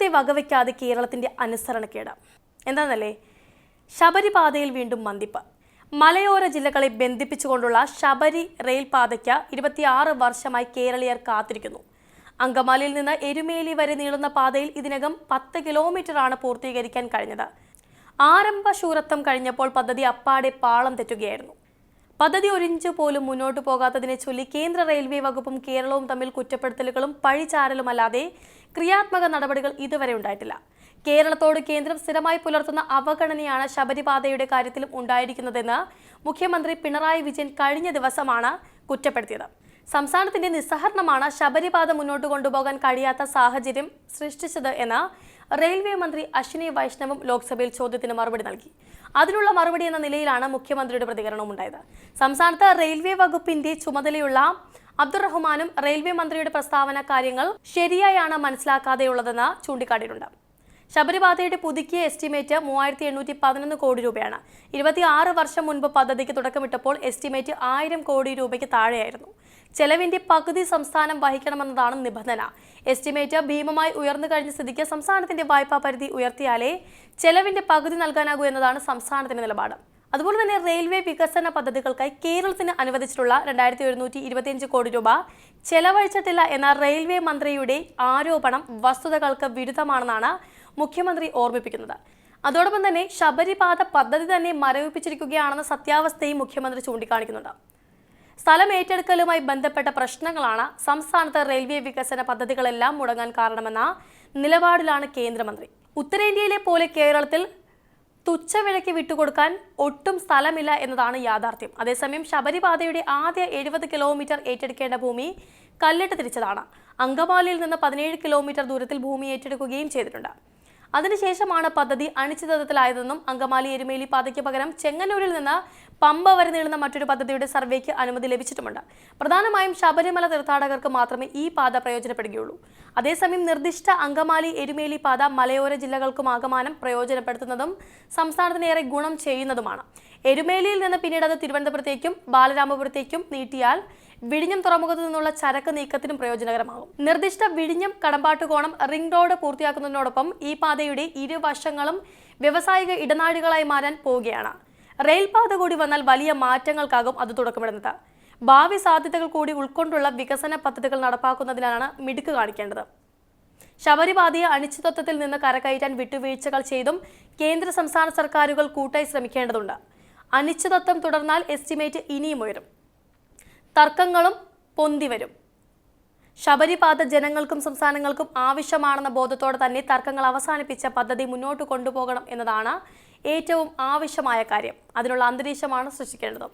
കേരളത്തെ വകവയ്ക്കാതെ കേരളത്തിന്റെ അനുസരണക്കേട്. എന്താണെന്നല്ലേ ശബരിപാതയിൽ വീണ്ടും മന്തിപ്പ്. മലയോര ജില്ലകളെ ബന്ധിപ്പിച്ചുകൊണ്ടുള്ള ശബരി റെയിൽപാതയ്ക്ക് ഇരുപത്തിയാറ് വർഷമായി കേരളീയർ കാത്തിരിക്കുന്നു. അങ്കമാലിയിൽ നിന്ന് എരുമേലി വരെ നീളുന്ന പാതയിൽ ഇതിനകം പത്ത് കിലോമീറ്ററാണ് പൂർത്തീകരിക്കാൻ കഴിഞ്ഞത്. ആരംഭ ശൂരത്വം കഴിഞ്ഞപ്പോൾ പദ്ധതി അപ്പാടെ പാളം തെറ്റുകയായിരുന്നു. പദ്ധതി ഒരിഞ്ച് പോലും മുന്നോട്ട് പോകാത്തതിനെ ചൊല്ലി കേന്ദ്ര റെയിൽവേ വകുപ്പും കേരളവും തമ്മിൽ കുറ്റപ്പെടുത്തലുകളും പഴിചാരലുമല്ലാതെ ക്രിയാത്മക നടപടികൾ ഇതുവരെ ഉണ്ടായിട്ടില്ല. കേരളത്തോട് കേന്ദ്രം സ്ഥിരമായി പുലർത്തുന്ന അവഗണനയാണ് ശബരിപാതയുടെ കാര്യത്തിലും ഉണ്ടായിരിക്കുന്നതെന്ന് മുഖ്യമന്ത്രി പിണറായി വിജയൻ കഴിഞ്ഞ ദിവസമാണ് കുറ്റപ്പെടുത്തിയത്. സംസ്ഥാനത്തിന്റെ നിസ്സഹരണമാണ് ശബരിപാത മുന്നോട്ട് കൊണ്ടുപോകാൻ കഴിയാത്ത സാഹചര്യം സൃഷ്ടിച്ചത് എന്ന് റെയിൽവേ മന്ത്രി അശ്വിനി വൈഷ്ണവും ലോക്സഭയിൽ ചോദ്യത്തിന് മറുപടി നൽകി. അതിനുള്ള മറുപടി എന്ന നിലയിലാണ് മുഖ്യമന്ത്രിയുടെ പ്രതികരണവും ഉണ്ടായത്. സംസ്ഥാനത്ത് റെയിൽവേ വകുപ്പിന്റെ ചുമതലയുള്ള അബ്ദുറഹ്മാനും റെയിൽവേ മന്ത്രിയുടെ പ്രസ്താവന കാര്യങ്ങൾ ശരിയായാണ് മനസ്സിലാക്കാതെയുള്ളതെന്ന് ചൂണ്ടിക്കാട്ടിയിട്ടുണ്ട്. ശബരിപാതയുടെ പുതുക്കിയ എസ്റ്റിമേറ്റ് മൂവായിരത്തി എണ്ണൂറ്റി പതിനൊന്ന് കോടി രൂപയാണ്. ഇരുപത്തി ആറ് വർഷം മുൻപ് പദ്ധതിക്ക് തുടക്കമിട്ടപ്പോൾ എസ്റ്റിമേറ്റ് ആയിരം കോടി രൂപയ്ക്ക് താഴെയായിരുന്നു. ചെലവിന്റെ പകുതി സംസ്ഥാനം വഹിക്കണമെന്നതാണ് നിബന്ധന. എസ്റ്റിമേറ്റ് ഭീമമായി ഉയർന്നു കഴിഞ്ഞ സ്ഥിതിക്ക് സംസ്ഥാനത്തിന്റെ വായ്പാ പരിധി ഉയർത്തിയാലേ ചെലവിന്റെ പകുതി നൽകാനാകൂ എന്നതാണ് സംസ്ഥാനത്തിന്റെ നിലപാട്. അതുപോലെ തന്നെ റെയിൽവേ വികസന പദ്ധതികൾക്കായി കേരളത്തിന് അനുവദിച്ചിട്ടുള്ള രണ്ടായിരത്തി ഒരുന്നൂറ്റി ഇരുപത്തിയഞ്ച് കോടി രൂപ ചെലവഴിച്ചിട്ടില്ല എന്ന റെയിൽവേ മന്ത്രിയുടെ ആരോപണം വസ്തുതകൾക്ക് വിരുദ്ധമാണെന്നാണ് മുഖ്യമന്ത്രി ഓർമ്മിപ്പിക്കുന്നത്. അതോടൊപ്പം തന്നെ ശബരിപാത പദ്ധതി തന്നെ മരവിപ്പിച്ചിരിക്കുകയാണെന്ന സത്യാവസ്ഥയും മുഖ്യമന്ത്രി ചൂണ്ടിക്കാണിക്കുന്നുണ്ട്. സ്ഥലം ഏറ്റെടുക്കലുമായി ബന്ധപ്പെട്ട പ്രശ്നങ്ങളാണ് സംസ്ഥാനത്ത് റെയിൽവേ വികസന പദ്ധതികളെല്ലാം മുടങ്ങാൻ കാരണമെന്ന നിലപാടിലാണ് കേന്ദ്രമന്ത്രി. ഉത്തരേന്ത്യയിലെ പോലെ കേരളത്തിൽ തുച്ഛവിലയ്ക്ക് വിട്ടുകൊടുക്കാൻ ഒട്ടും സ്ഥലമില്ല എന്നതാണ് യാഥാർത്ഥ്യം. അതേസമയം ശബരിപാതയുടെ ആദ്യ എഴുപത് കിലോമീറ്റർ ഏറ്റെടുക്കേണ്ട ഭൂമി കല്ലിട്ട് തിരിച്ചതാണ്. അങ്കമാലിയിൽ നിന്ന് പതിനേഴ് കിലോമീറ്റർ ദൂരത്തിൽ ഭൂമി ഏറ്റെടുക്കുകയും ചെയ്തിട്ടുണ്ട്. അതിനുശേഷമാണ് പദ്ധതി അനിശ്ചിതത്വത്തിലായതെന്നും അങ്കമാലി എരുമേലി പാതയ്ക്ക് പകരം ചെങ്ങന്നൂരിൽ നിന്ന് പമ്പ വരെ നീളുന്ന മറ്റൊരു പദ്ധതിയുടെ സർവേക്ക് അനുമതി ലഭിച്ചിട്ടുമുണ്ട്. പ്രധാനമായും ശബരിമല തീർത്ഥാടകർക്ക് മാത്രമേ ഈ പാത പ്രയോജനപ്പെടുകയുള്ളൂ. അതേസമയം നിർദ്ദിഷ്ട അങ്കമാലി എരുമേലി പാത മലയോര ജില്ലകൾക്കും ആകമാനം പ്രയോജനപ്പെടുത്തുന്നതും സംസ്ഥാനത്തിനേറെ ഗുണം ചെയ്യുന്നതുമാണ്. എരുമേലിയിൽ നിന്ന് പിന്നീട് അത് തിരുവനന്തപുരത്തേക്കും ബാലരാമപുരത്തേക്കും നീട്ടിയാൽ വിഴിഞ്ഞം തുറമുഖത്തു നിന്നുള്ള ചരക്ക് നീക്കത്തിനും പ്രയോജനകരമാകും. നിർദ്ദിഷ്ട വിഴിഞ്ഞം കടമ്പാട്ടുകോണം റിംഗ് റോഡ് പൂർത്തിയാക്കുന്നതിനോടൊപ്പം ഈ പാതയുടെ ഇരുവശങ്ങളും വ്യവസായിക ഇടനാഴികളായി മാറാൻ പോവുകയാണ്. റെയിൽപാത കൂടി വന്നാൽ വലിയ മാറ്റങ്ങൾക്കാകും അത് തുടക്കമിടുന്നത്. ഭാവി സാധ്യതകൾ കൂടി ഉൾക്കൊണ്ടുള്ള വികസന പദ്ധതികൾ നടപ്പാക്കുന്നതിനാണ് മിടുക്ക് കാണിക്കേണ്ടത്. ശബരിപാതയെ അനിശ്ചിതത്വത്തിൽ നിന്ന് കരകയറ്റാൻ വിട്ടുവീഴ്ചകൾ ചെയ്തും കേന്ദ്ര സംസ്ഥാന സർക്കാരുകൾ കൂട്ടായി ശ്രമിക്കേണ്ടതുണ്ട്. അനിശ്ചിതത്വം തുടർന്നാൽ എസ്റ്റിമേറ്റ് ഇനിയും ഉയരും. തർക്കങ്ങളും പൊന്തിവരും ശബരിപാത ജനങ്ങൾക്കും സംസ്ഥാനങ്ങൾക്കും ആവശ്യമാണെന്ന ബോധത്തോടെ തന്നെ തർക്കങ്ങൾ അവസാനിപ്പിച്ച പദ്ധതി മുന്നോട്ട് കൊണ്ടുപോകണം എന്നതാണ് ഏറ്റവും ആവശ്യമായ കാര്യം. അതിനുള്ള അന്തരീക്ഷമാണ് സൃഷ്ടിക്കേണ്ടത്.